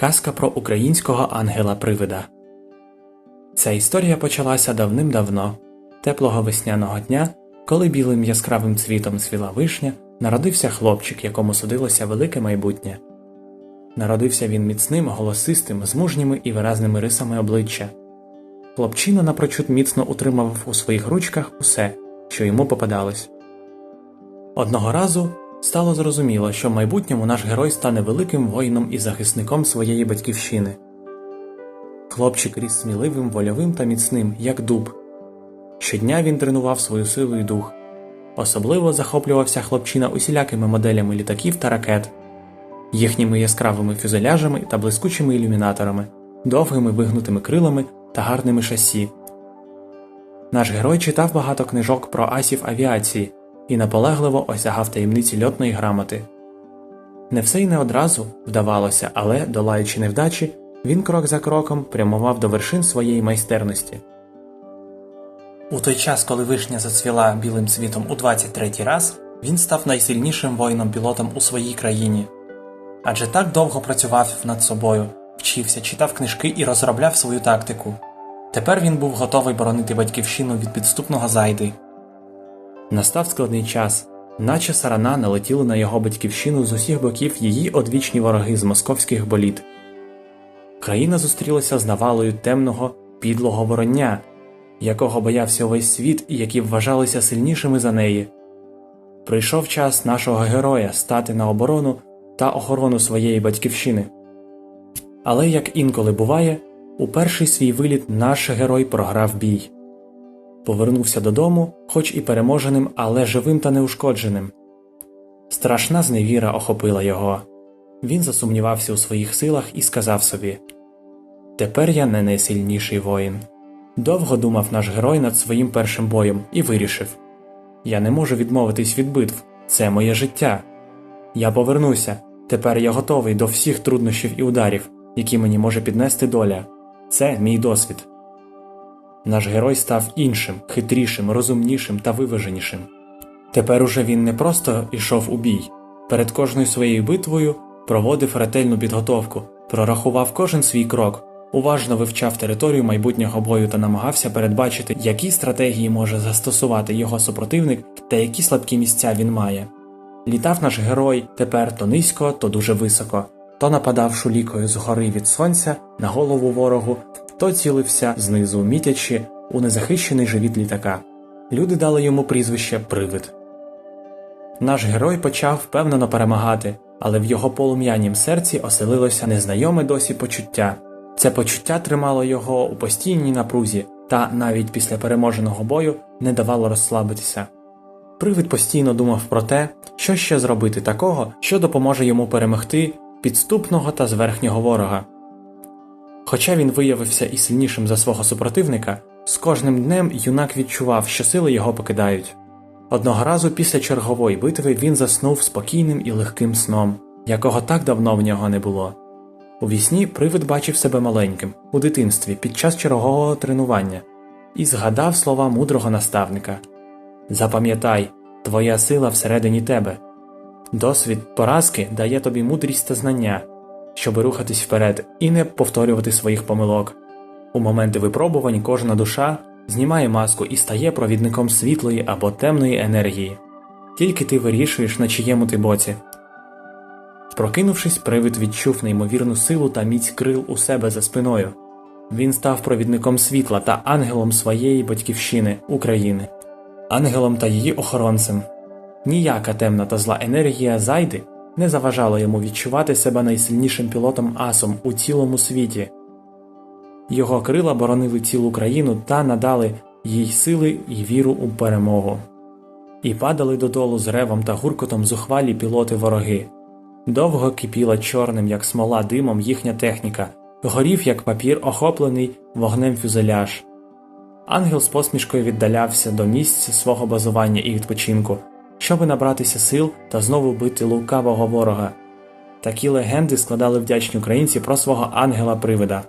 Казка про українського ангела-привида. Ця історія почалася давним-давно, теплого весняного дня, коли білим яскравим цвітом цвіла вишня, народився хлопчик, якому судилося велике майбутнє. Народився він міцним, голосистим, з мужніми і виразними рисами обличчя. Хлопчина напрочуд міцно утримував у своїх ручках усе, що йому попадалось. Одного разу стало зрозуміло, що в майбутньому наш герой стане великим воїном і захисником своєї батьківщини. Хлопчик ріс сміливим, вольовим та міцним, як дуб. Щодня він тренував свою силу і дух. Особливо захоплювався хлопчина усілякими моделями літаків та ракет, їхніми яскравими фюзеляжами та блискучими ілюмінаторами, довгими вигнутими крилами та гарними шасі. Наш герой читав багато книжок про асів авіації і наполегливо осягав таємниці льотної грамоти. Не все й не одразу вдавалося, але, долаючи невдачі, він крок за кроком прямував до вершин своєї майстерності. У той час, коли вишня зацвіла білим цвітом у 23-й раз, він став найсильнішим воїном-пілотом у своїй країні. Адже так довго працював над собою, вчився, читав книжки і розробляв свою тактику. Тепер він був готовий боронити батьківщину від підступного зайди. Настав складний час, наче сарана налетіли на його батьківщину з усіх боків її одвічні вороги з московських боліт. Країна зустрілася з навалою темного, підлого вороння, якого боявся увесь світ і які вважалися сильнішими за неї. Прийшов час нашого героя стати на оборону та охорону своєї батьківщини. Але, як інколи буває, у перший свій виліт наш герой програв бій. Повернувся додому, хоч і переможеним, але живим та неушкодженим. Страшна зневіра охопила його. Він засумнівався у своїх силах і сказав собі Тепер я не найсильніший воїн. Довго думав наш герой над своїм першим боєм і вирішив Я не можу відмовитись від битв, це моє життя. Я повернуся, тепер я готовий до всіх труднощів і ударів, які мені може піднести доля. Це мій досвід. Наш герой став іншим, хитрішим, розумнішим та виваженішим. Тепер уже він не просто йшов у бій, перед кожною своєю битвою проводив ретельну підготовку, прорахував кожен свій крок, уважно вивчав територію майбутнього бою та намагався передбачити, які стратегії може застосувати його супротивник та які слабкі місця він має. Літав наш герой тепер то низько, то дуже високо, то нападав шулікою згори від сонця на голову ворогу, то цілився знизу, мітячи у незахищений живіт літака. Люди дали йому прізвище Привид. Наш герой почав впевнено перемагати, але в його полум'янім серці оселилося незнайоме досі почуття. Це почуття тримало його у постійній напрузі та навіть після переможеного бою не давало розслабитися. Привид постійно думав про те, що ще зробити такого, що допоможе йому перемогти підступного та зверхнього ворога. Хоча він виявився і сильнішим за свого супротивника, з кожним днем юнак відчував, що сили його покидають. Одного разу після чергової битви він заснув спокійним і легким сном, якого так давно в нього не було. У вісні привид бачив себе маленьким у дитинстві під час чергового тренування і згадав слова мудрого наставника Запам'ятай, твоя сила всередині тебе. Досвід поразки дає тобі мудрість та знання, щоби рухатись вперед і не повторювати своїх помилок. У моменти випробувань кожна душа знімає маску і стає провідником світлої або темної енергії. Тільки ти вирішуєш, на чиєму ти боці. Прокинувшись, привид відчув неймовірну силу та міць крил у себе за спиною. Він став провідником світла та ангелом своєї батьківщини України, ангелом та її охоронцем. Ніяка темна та зла енергія зайди не заважала йому відчувати себе найсильнішим пілотом асом у цілому світі. Його крила боронили цілу країну та надали їй сили і віру у перемогу. І падали додолу з ревом та гуркотом зухвалі пілоти вороги. Довго кипіла чорним, як смола димом їхня техніка, горів, як папір, охоплений вогнем фюзеляж. Ангел з посмішкою віддалявся до місця свого базування і відпочинку, щоби набратися сил та знову бити лукавого ворога. Такі легенди складали вдячні українці про свого ангела-привида.